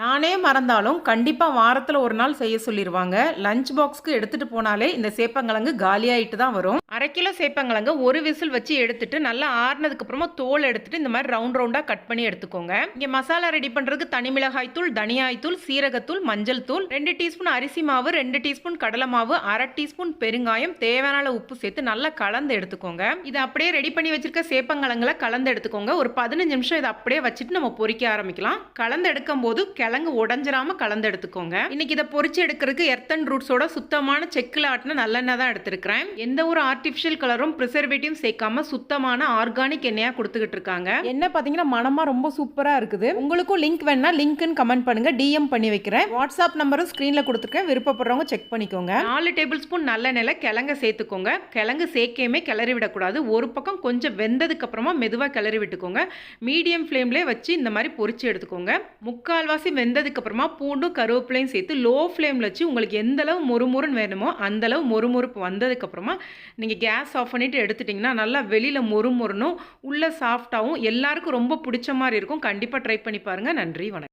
நானே மறந்தாலும் கண்டிப்பாக வாரத்தில் ஒரு நாள் செய்ய சொல்லிடுவாங்க லஞ்ச் பாக்ஸ்க்கு எடுத்துகிட்டு போனாலே இந்த சேப்பங்கிழங்கு காலியாகிட்டு தான் வரும். அரை கிலோ சேப்பங்கிழங்கு ஒரு விசில் வச்சு எடுத்துட்டு நல்லா ஆறுனதுக்கு அப்புறமா தோல் எடுத்துட்டு இந்த மாதிரி ரவுண்ட் ரவுண்டாக கட் பண்ணி எடுத்துக்கோங்க. இங்கே மசாலா ரெடி பண்ணுறதுக்கு தனி மிளகாய் தூள் தனியாய் தூள் சீரகத்தூள் மஞ்சள் தூள் ரெண்டு டீஸ்பூன் அரிசி மாவு ரெண்டு டீஸ்பூன் கடலை மாவு அரை டீஸ்பூன் பெருங்காயம் தேவையான உப்பு சேர்த்து நல்லா கலந்து எடுத்துக்கோங்க. இதை அப்படியே ரெடி பண்ணி வச்சிருக்க சேப்பங்கிழங்குல கலந்து எடுத்துக்கோங்க. ஒரு பதினஞ்சு நிமிஷம் இதை அப்படியே வச்சுட்டு நம்ம பொறிக்க ஆரம்பிக்கலாம். கலந்து எடுக்கும் போது கிழங்கு உடஞ்சிராம கலந்து எடுத்துக்கோங்க. இன்னைக்கு இதை பொறிச்சு எடுக்கிறதுக்கு எர்த்தன் ரூட்ஸோட சுத்தமான செக்கில் ஆட்டின நல்லெண்ணெய் தான் எடுத்திருக்கிறேன். எந்த ஒரு ஆர்டிஃபிஷியல் கலரும் ப்ரிசர்வேட்டிவ் சேர்க்காம சுத்தமான ஆர்கானிக் எண்ணெயா கொடுத்துக்கிட்டு இருக்காங்க. எண்ணெய் பார்த்தீங்கன்னா மனமா ரொம்ப சூப்பரா இருக்குது. உங்களுக்கும் லிங்க் வேணா லிங்க்னு கமெண்ட் பண்ணுங்க டிஎம் பண்ணி வைக்கிறேன். வாட்ஸ்அப் நம்பரும் ஸ்க்ரீனில் கொடுத்துருக்கேன். விருப்பப்படுறவங்க செக் பண்ணிக்கோங்க. நாலு டேபிள் ஸ்பூன் நல்லெண்ணெயில் கிழங்க சேர்த்துக்கோங்க. கிழங்கு சேர்க்கையுமே கிளறி விடக்கூடாது. ஒரு பக்கம் கொஞ்சம் வெந்ததுக்கு அப்புறமா மெதுவாக கிளறி விட்டுக்கோங்க. மீடியம் ஃப்ளேம்லேயே வச்சு இந்த மாதிரி பொரிச்சு எடுத்துக்கோங்க. முக்கால்வாசி வெந்ததுக்கு அப்புறமா பூண்டும் கருவேப்பிலையும் சேர்த்து லோ ஃப்ளேமில் வச்சு உங்களுக்கு எந்த அளவு மொறுமொறுன்னு வேணுமோ அந்த அளவு மொறுமொறுப்பு வந்ததுக்கு அப்புறமா நீங்கள் கேஸ் ஆஃப் பண்ணிவிட்டு எடுத்துட்டிங்கன்னா நல்லா வெளியில் மொறு மொறுனும் உள்ளே சாஃப்டாகவும் எல்லாருக்கும் ரொம்ப பிடிச்ச மாதிரி இருக்கும். கண்டிப்பாக ட்ரை பண்ணி பாருங்கள் நன்றி வணக்கம்.